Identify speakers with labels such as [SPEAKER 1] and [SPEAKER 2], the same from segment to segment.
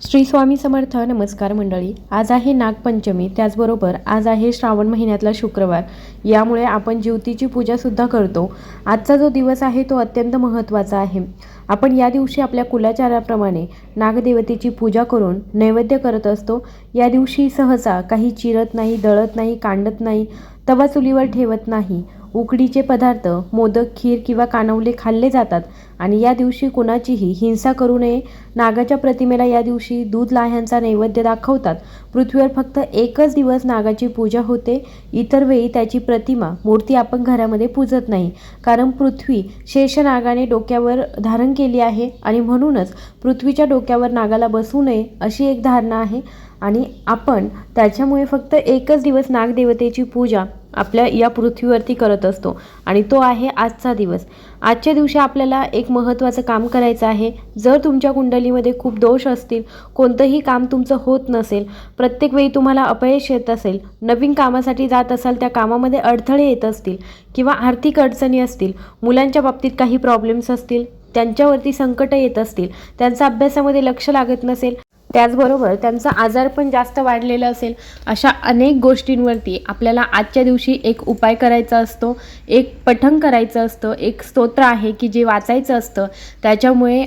[SPEAKER 1] श्री स्वामी समर्थ नमस्कार मंडळी. आज आहे नागपंचमी त्याचबरोबर आज आहे श्रावण महिन्यातला शुक्रवार. यामुळे आपण ज्योतीची पूजासुद्धा करतो. आजचा जो दिवस आहे तो अत्यंत महत्त्वाचा आहे. आपण या दिवशी आपल्या कुलाचाराप्रमाणे नागदेवतेची पूजा करून नैवेद्य करत असतो. या दिवशी सहसा काही चिरत नाही दळत नाही कांडत नाही तवा चुलीवर ठेवत नाही. उकडीचे पदार्थ मोदक खीर किंवा कानवले खाल्ले जातात आणि या दिवशी कुणाचीही हिंसा करू नये. नागाच्या प्रतिमेला या दिवशी दूध लाह्यांचा नैवेद्य दाखवतात. पृथ्वीवर फक्त एकच दिवस नागाची पूजा होते. इतर वेळी त्याची प्रतिमा मूर्ती आपण घरामध्ये पूजत नाही. कारण पृथ्वी शेषनागाने डोक्यावर धारण केली आहे आणि म्हणूनच पृथ्वीच्या डोक्यावर नागाला बसू नये अशी एक धारणा आहे. आणि आपण त्याच्यामुळे फक्त एकच दिवस नागदेवतेची पूजा आपल्या या पृथ्वीवरती करत असतो. आणि तो आहे आजचा दिवस. आजच्या दिवशी आपल्याला एक महत्त्वाचं काम करायचं आहे. जर तुमच्या कुंडलीमध्ये खूप दोष असतील कोणतंही काम तुमचं होत नसेल प्रत्येक वेळी तुम्हाला अपयश येत असेल नवीन कामासाठी जात असाल त्या कामामध्ये अडथळे येत असतील किंवा आर्थिक अडचणी असतील मुलांच्या बाबतीत काही प्रॉब्लेम्स असतील त्यांच्यावरती संकटं येत असतील त्यांचा अभ्यासामध्ये लक्ष लागत नसेल त्याचबरोबर त्यांचा आजार पण जास्त वाढलेला असेल अशा अनेक गोष्टींवरती आपल्याला आजच्या दिवशी एक उपाय करायचा असतो एक पठण करायचं असतं एक स्तोत्र आहे की जे वाचायचं असतं त्याच्यामुळे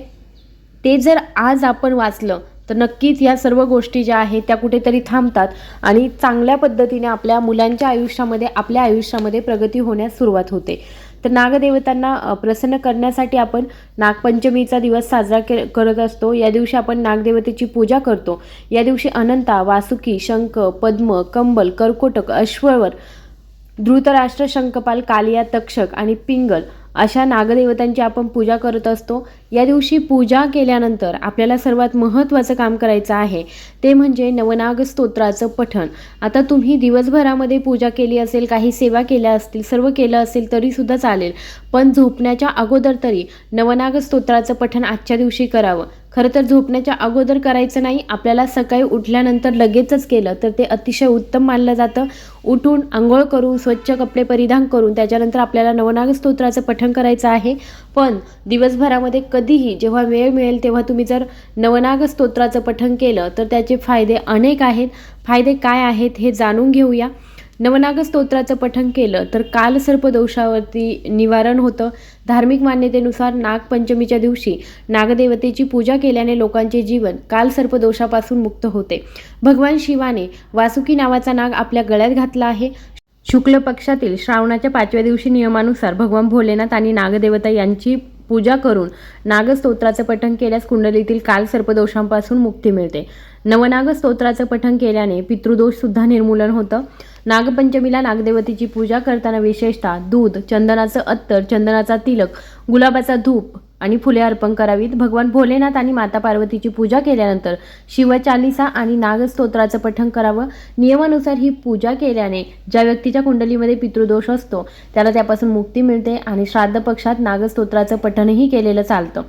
[SPEAKER 1] ते जर आज आपण वाचलं तर नक्कीच या सर्व गोष्टी ज्या आहेत त्या कुठेतरी थांबतात आणि चांगल्या पद्धतीने आपल्या मुलांच्या आयुष्यामध्ये आपल्या आयुष्यामध्ये प्रगती होण्यास सुरुवात होते. तर नागदेवतांना प्रसन्न करण्यासाठी आपण नागपंचमीचा दिवस साजरा के करत असतो. या दिवशी आपण नागदेवतेची पूजा करतो. या दिवशी अनंता वासुकी शंख पद्म कंबल कर्कोटक अश्ववर धृतराष्ट्र शंखपाल कालिया तक्षक आणि पिंगल अशा नागदेवतांची आपण पूजा करत असतो. या दिवशी पूजा केल्यानंतर आपल्याला सर्वात महत्त्वाचं काम करायचं आहे ते म्हणजे नवनाग स्तोत्राचं पठण. आता तुम्ही दिवसभरामध्ये पूजा केली असेल काही सेवा केल्या असतील सर्व केलं असेल तरीसुद्धा चालेल. पण झोपण्याच्या अगोदर तरी नवनाग स्तोत्राचं पठण आजच्या दिवशी करावं. खरं तर झोपण्याच्या अगोदर करायचं नाही. आपल्याला सकाळी उठल्यानंतर लगेचच केलं तर ते अतिशय उत्तम मानलं जातं. उठून आंघोळ करून स्वच्छ कपडे परिधान करून त्याच्यानंतर आपल्याला नवनाग स्तोत्राचं पठण करायचं आहे. पण दिवसभरामध्ये कधीही जेव्हा वेळ मिळेल तेव्हा तुम्ही जर नवनाग स्तोत्राचं पठण केलं तर त्याचे फायदे अनेक आहेत. फायदे काय आहेत हे जाणून घेऊया. नवनाग स्तोत्राचं पठण केलं तर काल सर्पदोषावरती निवारण होतं. धार्मिक मान्यतेनुसार नागपंचमीच्या दिवशी नागदेवतेची पूजा केल्याने लोकांचे जीवन काल सर्पदोषापासून मुक्त होते. भगवान शिवाने वासुकी नावाचा नाग आपल्या गळ्यात घातला आहे. शुक्ल पक्षातील श्रावणाच्या पाचव्या दिवशी नियमानुसार भगवान भोलेनाथ आणि नागदेवता यांची पूजा करून नागस्तोत्राचं पठण केल्यास कुंडलीतील काल सर्पदोषांपासून मुक्ती मिळते. नवनाग स्तोत्राचं पठण केल्याने पितृदोषसुद्धा निर्मूलन होतं. नागपंचमीला नागदेवतेची पूजा करताना विशेषतः दूध चंदनाचं अत्तर चंदनाचा तिलक गुलाबाचा धूप आणि फुले अर्पण करावीत. भगवान भोलेनाथ आणि माता पार्वतीची पूजा केल्यानंतर शिवचालिसा आणि नागस्तोत्राचं पठण करावं. नियमानुसार ही पूजा केल्याने ज्या व्यक्तीच्या कुंडलीमध्ये पितृदोष असतो त्याला त्यापासून मुक्ती मिळते आणि श्राद्ध पक्षात नागस्तोत्राचं पठणही केलेलं चालतं.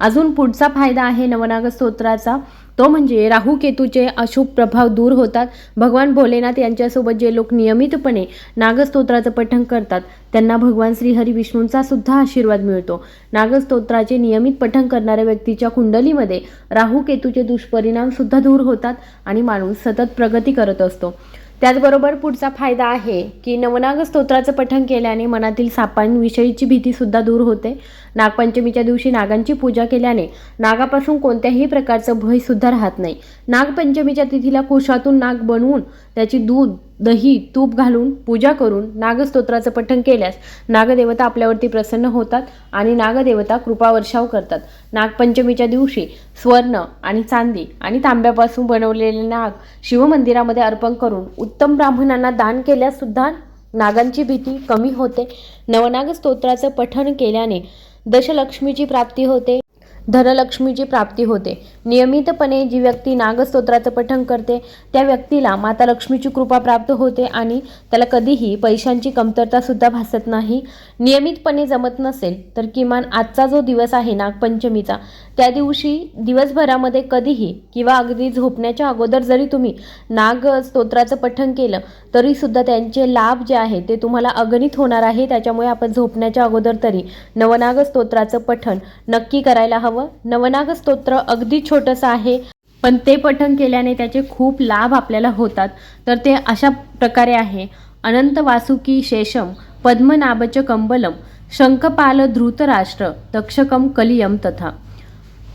[SPEAKER 1] अजून पुढचा फायदा आहे नवनाग स्तोत्राचा. तो म्हणजे राहू केतूचे अशुभ प्रभाव दूर होतात. भगवान भोलेनाथ यांच्यासोबत जे लोक नियमितपणे नागस्तोत्राचं पठण करतात त्यांना भगवान श्रीहरी विष्णूंचा सुद्धा आशीर्वाद मिळतो. नागस्तोत्राचे नियमित पठण करणाऱ्या व्यक्तीच्या कुंडलीमध्ये राहू केतूचे दुष्परिणाम सुद्धा दूर होतात आणि माणूस सतत प्रगती करत असतो. त्याचबरोबर पुढचा फायदा आहे की नवनाग स्तोत्राचं पठण केल्याने मनातील सापांविषयीची भीतीसुद्धा दूर होते. नागपंचमीच्या दिवशी नागांची पूजा केल्याने नागापासून कोणत्याही प्रकारचं भयसुद्धा राहत नाही. नागपंचमीच्या तिथीला कुशातून नाग बनवून त्याची दूध दही तूप घालून पूजा करून नागस्तोत्राचं पठण केल्यास नागदेवता आपल्यावरती प्रसन्न होतात आणि नागदेवता कृपावर्षाव करतात. नागपंचमीच्या दिवशी स्वर्ण आणि चांदी आणि तांब्यापासून बनवलेले नाग शिवमंदिरामध्ये अर्पण करून उत्तम ब्राह्मणांना दान केल्यास सुद्धा नागांची भीती कमी होते. नवनाग स्तोत्राचं पठण केल्याने दशलक्ष्मीची प्राप्ती होते धनलक्ष्मीची प्राप्ती होते. नियमितपणे जी व्यक्ती नागस्तोत्राचं पठण करते त्या व्यक्तीला माता लक्ष्मीची कृपा प्राप्त होते आणि त्याला कधीही पैशांची कमतरतासुद्धा भासत नाही. नियमितपणे जमत नसेल तर किमान आजचा जो दिवस आहे नागपंचमीचा त्या दिवशी दिवसभरामध्ये कधीही किंवा अगदी झोपण्याच्या अगोदर जरी तुम्ही नाग स्तोत्राचं पठण केलं तरीसुद्धा त्यांचे लाभ जे आहे ते तुम्हाला अगणित होणार आहे. त्याच्यामुळे आपण झोपण्याच्या अगोदर तरी नवनाग स्तोत्राचं पठण नक्की करायला हवं. नवनाग स्तोत्र अगदी छोटंसं आहे. पण ते पठण केल्याने त्याचे खूप लाभ आपल्याला होतात. तर ते अशा प्रकारे आहे. अनंत वासुकी शेषम पद्मनाभच कंबलम शंखपाल धृतराष्ट्र तक्षकम कलियम तथा.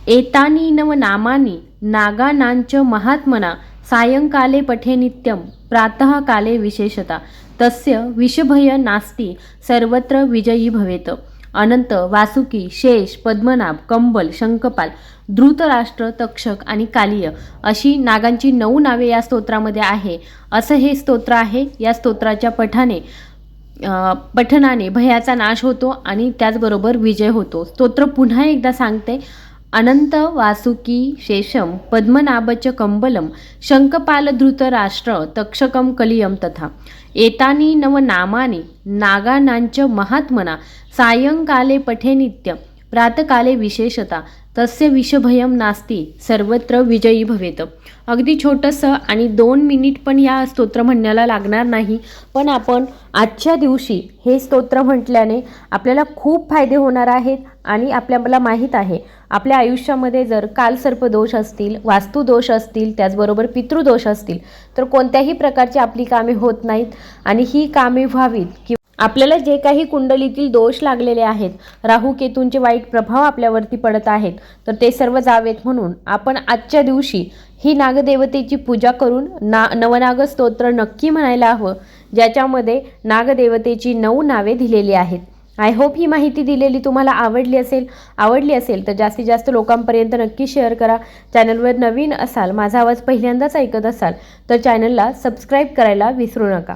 [SPEAKER 1] एतानी नव नामानी नागानांच महात्मना सायंकाले पठे नित्यं प्रातः काले विशेषता. तस्य विषभय नास्ति सर्वत्र विजयी भवेत. अनंत वासुकी शेष पद्मनाभ कंबल शंखपाल धृतराष्ट्र तक्षक आणि कालिय अशी नागांची नऊ नावे या स्तोत्रामध्ये आहे. असं हे स्तोत्र आहे. या स्तोत्राच्या पठाने पठनाने भयाचा नाश होतो आणि त्याचबरोबर विजय होतो. स्तोत्र पुन्हा एकदा सांगते. अनंत वासुकी शेषम पद्मनाभच कंबलम शंखपाल धृतराष्ट्र तक्षकम कलियम तथा. एतानी नव नामानी नागानांच महात्मना सायंकाले पठे नित्य प्रातकाले विशेषता तस्य विषभयम नास्ती सर्वत्र विजयी भवेत. अगदी छोटंसं आणि दोन मिनिट पण या स्तोत्र म्हणण्याला लागणार नाही पण आपण आजच्या दिवशी हे स्तोत्र म्हटल्याने आपल्याला खूप फायदे होणार आहेत आणि आपल्याला माहीत आहे आपल्या आयुष्यामध्ये जर कालसर्पदोष असतील वास्तुदोष असतील त्याचबरोबर पितृदोष असतील तर कोणत्याही प्रकारची आपली कामे होत नाहीत आणि ही कामे व्हावीत की आपल्याला जे काही कुंडलीतील दोष लागलेले आहेत राहू केतूंचे वाईट प्रभाव आपल्यावरती पडत आहेत तर ते सर्व जावेत म्हणून आपण आजच्या दिवशी ही नागदेवतेची पूजा करून ना नवनाग स्तोत्र नक्की म्हणायला हवं ज्याच्यामध्ये नागदेवतेची नऊ नावे दिलेली आहेत. आय होप ही माहिती दिलेली तुम्हाला आवडली असेल आवडली असेल तर जास्तीत जास्त लोकांपर्यंत नक्की शेअर करा. चॅनलवर नवीन असाल माझा आवाज पहिल्यांदाच ऐकत असाल तर चॅनलला सबस्क्राईब करायला विसरू नका.